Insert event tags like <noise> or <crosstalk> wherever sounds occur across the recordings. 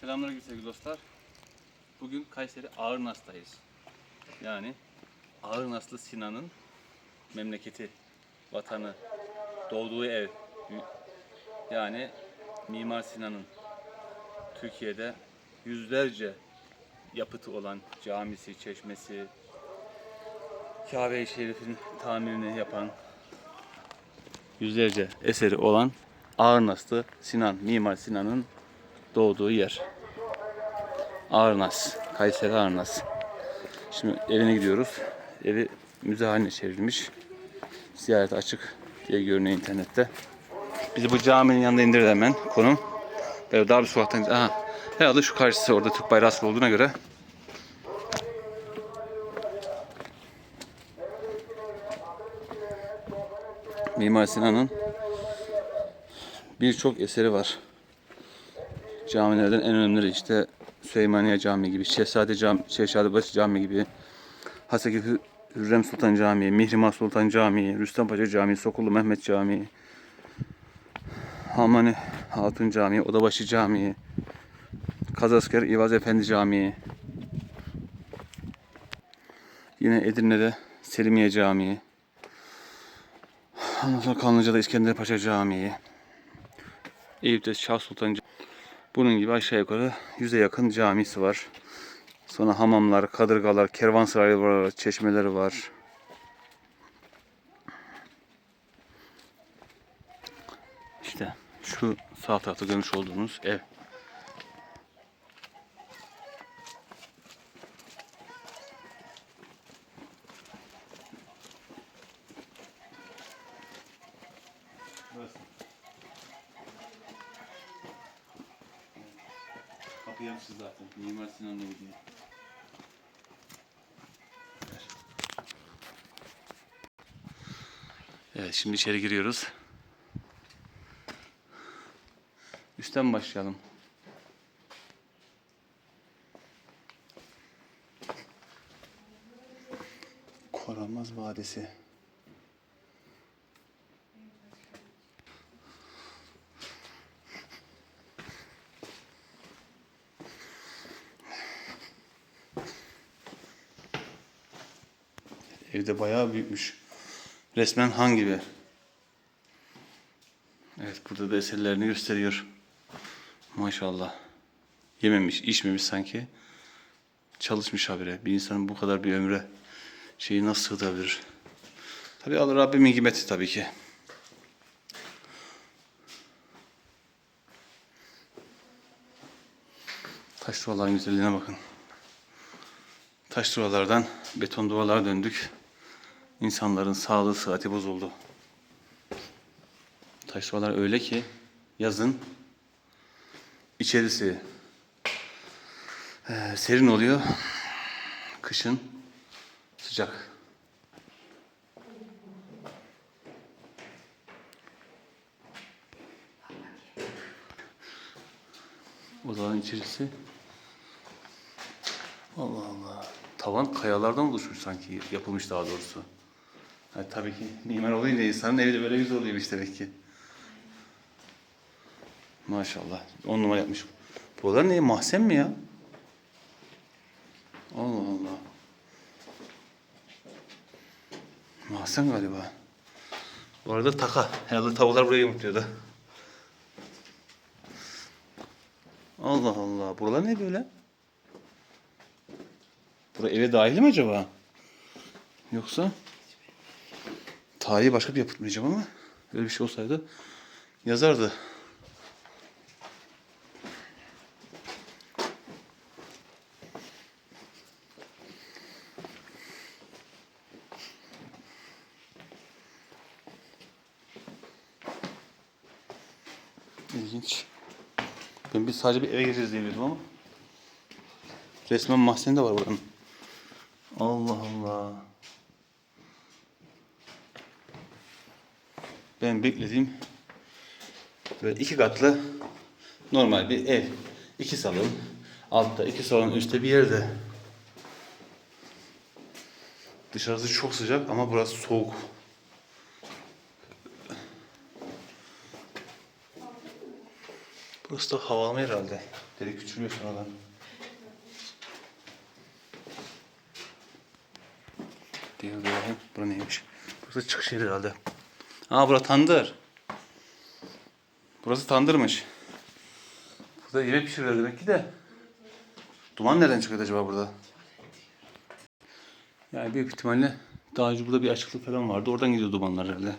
Selamünaleyküm sevgili dostlar. Bugün Kayseri Ağırnas'tayız. Yani Ağırnaslı Sinan'ın memleketi, vatanı, doğduğu ev. Yani Mimar Sinan'ın Türkiye'de yüzlerce yapıtı olan camisi, çeşmesi, Kabe-i Şerif'in tamirini yapan yüzlerce eseri olan Ağırnaslı Sinan, Mimar Sinan'ın doğduğu yer. Ağırnas, Kayseri Ağırnas. Şimdi evine gidiyoruz. Evi müze haline çevrilmiş. Ziyaret açık diye görünüyor internette. Bizi bu caminin yanında indirdi hemen konum. Böyle dar bir sokaktan... Aha, herhalde şu karşısı orada Türk bayrağı olduğuna göre. Mimar Sinan'ın birçok eseri var camilerden en önemlileri işte Süleymaniye Camii gibi, Şehzade Cami, Şehzadebaşı Camii gibi, Haseki Hü- Hürrem Sultan Camii, Mihrimah Sultan Camii, Rüstem Paşa Camii, Sokullu Mehmet Camii, Hamani Hatun Camii, Odabaşı Camii, Kazasker İvaz Efendi Camii, yine Edirne'de Selimiye Camii, ondan sonra Kanlıca'da İskender Paşa Camii, Eyüp'te Şah Sultan Camii, bunun gibi aşağı yukarı yüze yakın camisi var. Sonra hamamlar, kadırgalar, kervansarayları var, çeşmeleri var. İşte şu sağ tarafta görmüş olduğunuz ev. Burası. Kapı yapısı zaten. Mimar Sinan'la gidiyor. Evet şimdi içeri giriyoruz. Üstten başlayalım. Koramaz Vadisi. Evde bayağı büyükmüş. Resmen han gibi. Evet burada da eserlerini gösteriyor. Maşallah. Yememiş, içmemiş sanki. Çalışmış habire. Bir insanın bu kadar bir ömre şeyi nasıl sığdırabilir? Tabi Allah Rabbimin hikmeti tabii ki. Taş duvarların güzelliğine bakın. Taş duvarlardan beton duvarlara döndük. İnsanların sağlığı, sıhhati bozuldu. Taş duvarlar öyle ki yazın içerisi eee, serin oluyor. Kışın sıcak. Odanın içerisi Allah Allah. Tavan kayalardan oluşmuş sanki yapılmış daha doğrusu. Ha, tabii ki mimar olunca insanın evi de böyle güzel oluyormuş demek ki. Maşallah. On numara yapmış. Buralar ne? Mahzen mi ya? Allah Allah. Mahzen galiba. Bu arada taka. Herhalde tavuklar buraya yumurtluyordu. Allah Allah. Buralar ne böyle? Burası eve dahil mi acaba? Yoksa tarihi başka bir yapıt mı acaba ama öyle bir şey olsaydı yazardı. İlginç. Ben biz sadece bir eve gireceğiz diye biliyordum ama. Resmen mahzen de var buranın. Allah Allah. Ben beklediğim böyle iki katlı normal bir ev. İki salon. Altta iki salon üstte bir yerde. Dışarısı çok sıcak ama burası soğuk. Burası da havalı herhalde. Delik küçülüyor sonradan. Diye bir bakayım. Bura neymiş? Burası çıkış yeri herhalde. Aa bura tandır. Burası tandırmış. Burada yemek pişiriyor demek ki de. Duman nereden çıkıyor acaba burada? Yani büyük ihtimalle daha önce burada bir açıklık falan vardı. Oradan gidiyor dumanlar herhalde.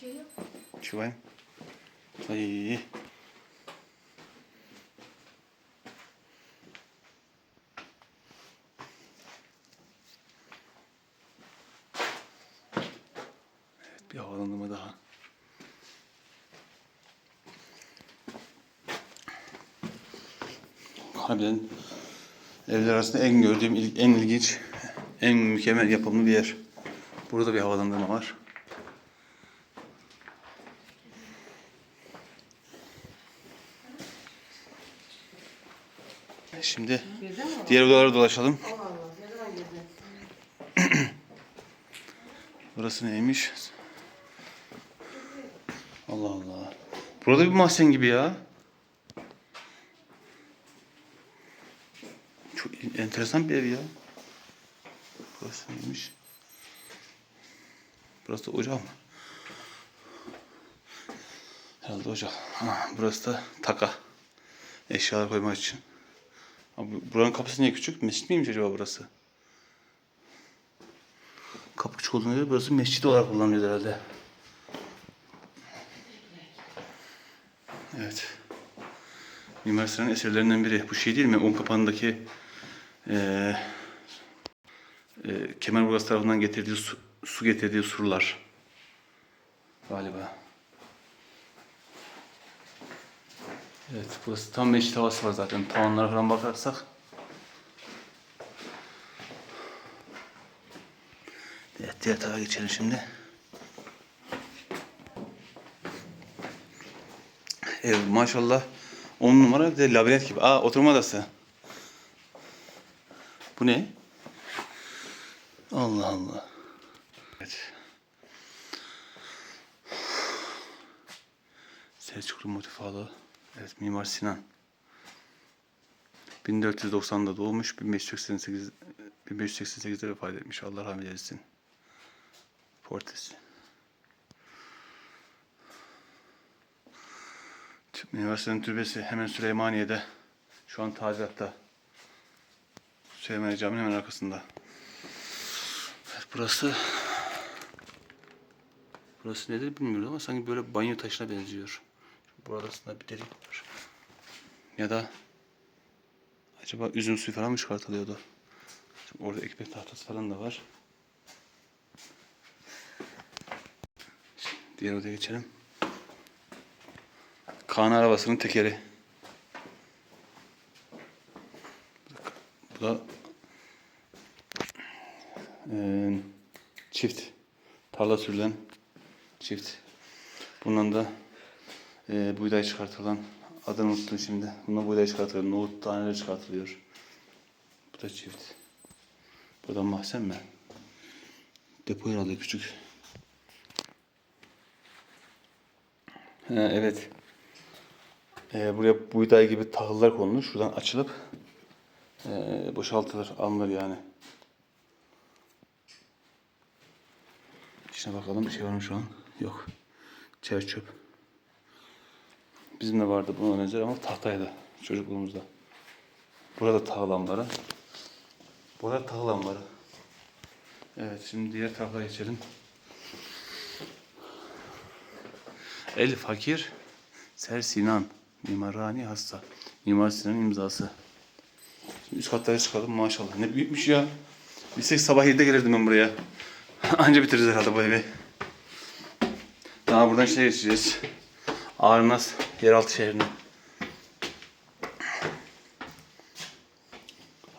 Şey yok. Şu bakayım. Ay. Evet bir havalandırma daha. Harbiden evler arasında en gördüğüm en ilginç, en mükemmel yapımlı bir yer. Burada bir havalandırma var. Şimdi diğer odalara dolaşalım. Allah Allah. <clears throat> Burası neymiş? Allah Allah. Burada bir mahzen gibi ya. Çok enteresan bir ev ya. Burası neymiş? Burası da ocak mı? Herhalde ocak. Ha, burası da taka. Eşyalar koymak için. Abi, buranın kapısı niye küçük? Mescit miymiş acaba burası? Kapı küçük olduğuna göre burası mescid olarak kullanılıyor herhalde. Evet. Mimar Sinan'ın eserlerinden biri. Bu şey değil mi? Un kapağındaki eee e, Kemerburgaz tarafından getirdiği su, su getirdiği surlar. Galiba. Evet, burası tam meşrit havası var zaten. Tavanlara falan bakarsak. Evet, diğer tarafa geçelim şimdi. Ev maşallah 10 numara bir de labirent gibi. Aa oturma odası. Bu ne? Allah Allah. Evet. Selçuklu motif halı. Evet Mimar Sinan. 1490'da doğmuş, 1588 1588'de vefat etmiş. Allah rahmet eylesin. Mimar Sinan Türbesi hemen Süleymaniye'de. Şu an tadilatta. Süleymaniye Camii'nin hemen arkasında. Evet, burası Burası nedir bilmiyorum ama sanki böyle banyo taşına benziyor. Burasında bir delik var. Ya da acaba üzüm suyu falan mı çıkartılıyordu? Şimdi orada ekmek tahtası falan da var. Şimdi diğer odaya geçelim. Kaan arabasının tekeri. Bu da eee, çift. Tarla sürülen çift. Bundan da eee buğday çıkartılan adını unuttum şimdi. Bundan buğday çıkartılıyor. Nohut taneleri çıkartılıyor. Bu da çift. Bu da mahzen mi? Depo herhalde küçük. Ha, evet. Ee, buraya buğday gibi tahıllar konulur. Şuradan açılıp ee, boşaltılır, alınır yani. İşine bakalım bir şey var mı şu an? Yok. Çer çöp. Bizim de vardı buna benzer ama tahtaydı çocukluğumuzda. Burada tahıl. Burada tahıl. Evet şimdi diğer tarafa geçelim. El Fakir Ser Sinan Mimarhane Hasta Mimar Sinan'ın imzası. Şimdi üst katlara çıkalım maşallah. Ne büyükmüş ya. Bilsek sabah 7'de gelirdim ben buraya. <laughs> Anca bitiririz herhalde bu evi. Daha buradan şey geçeceğiz. Ağrınaz yeraltı şehrine.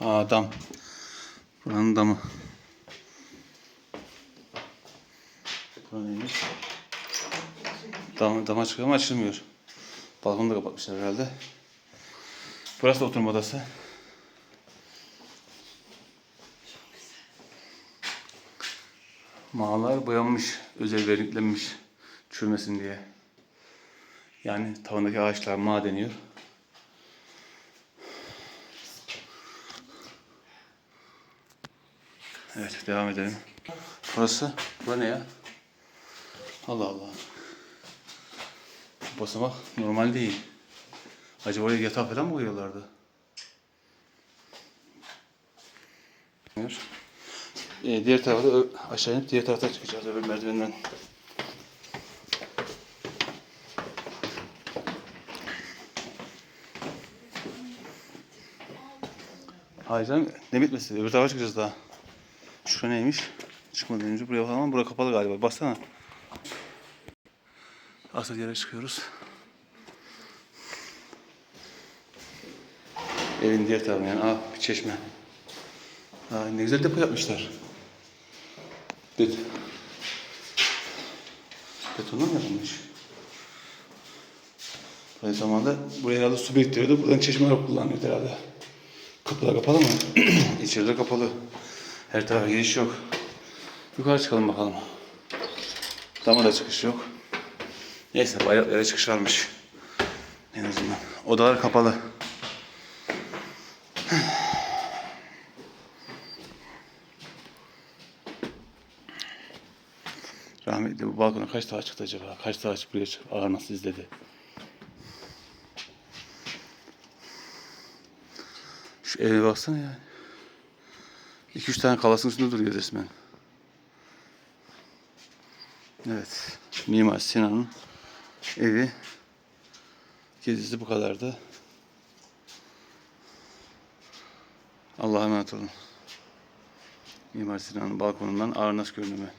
Aa dam. Buranın damı. Bura neymiş? Dam, dama çıkıyor ama açılmıyor. Balkonu da kapatmışlar herhalde. Burası da oturma odası. Mağalar boyanmış, özel verniklenmiş çürümesin diye. Yani tavandaki ağaçlar mağ deniyor. Evet devam edelim. Burası, bura ne ya? Allah Allah. Bu basamak normal değil. Acaba oraya yatak falan mı koyuyorlardı? Ee, diğer ö- aşağı inip diğer taraftan çıkacağız öbür merdivenden. Hayır ne bitmesi? Öbür tarafa çıkacağız daha. Şura neymiş? Çıkmadan önce buraya bakalım ama bura kapalı galiba. Baksana. Asıl yere çıkıyoruz. Evin diğer tarafına yani. Aa bir çeşme. Aa, ne güzel depo yapmışlar. Bet Betondan mı yapılmış? Aynı zamanda buraya herhalde su biriktiriyordu. Buradan çeşme olarak kullanıyordu herhalde. Kapılar kapalı mı? <clears throat> İçeride kapalı. Her tarafa giriş yok. Yukarı çıkalım bakalım. Dama da çıkış yok. Neyse bayraklara çıkış varmış. En azından. Odalar kapalı. <clears throat> Rahmetli bu balkona kaç daha çıktı acaba? Kaç buraya çıktı? Ağır nasıl izledi? Eve baksana yani. İki üç tane kalasın üstünde duruyor resmen. Evet. Mimar Sinan'ın evi gezisi bu kadardı. Allah'a emanet olun. Mimar Sinan'ın balkonundan Ağrınas görünümü.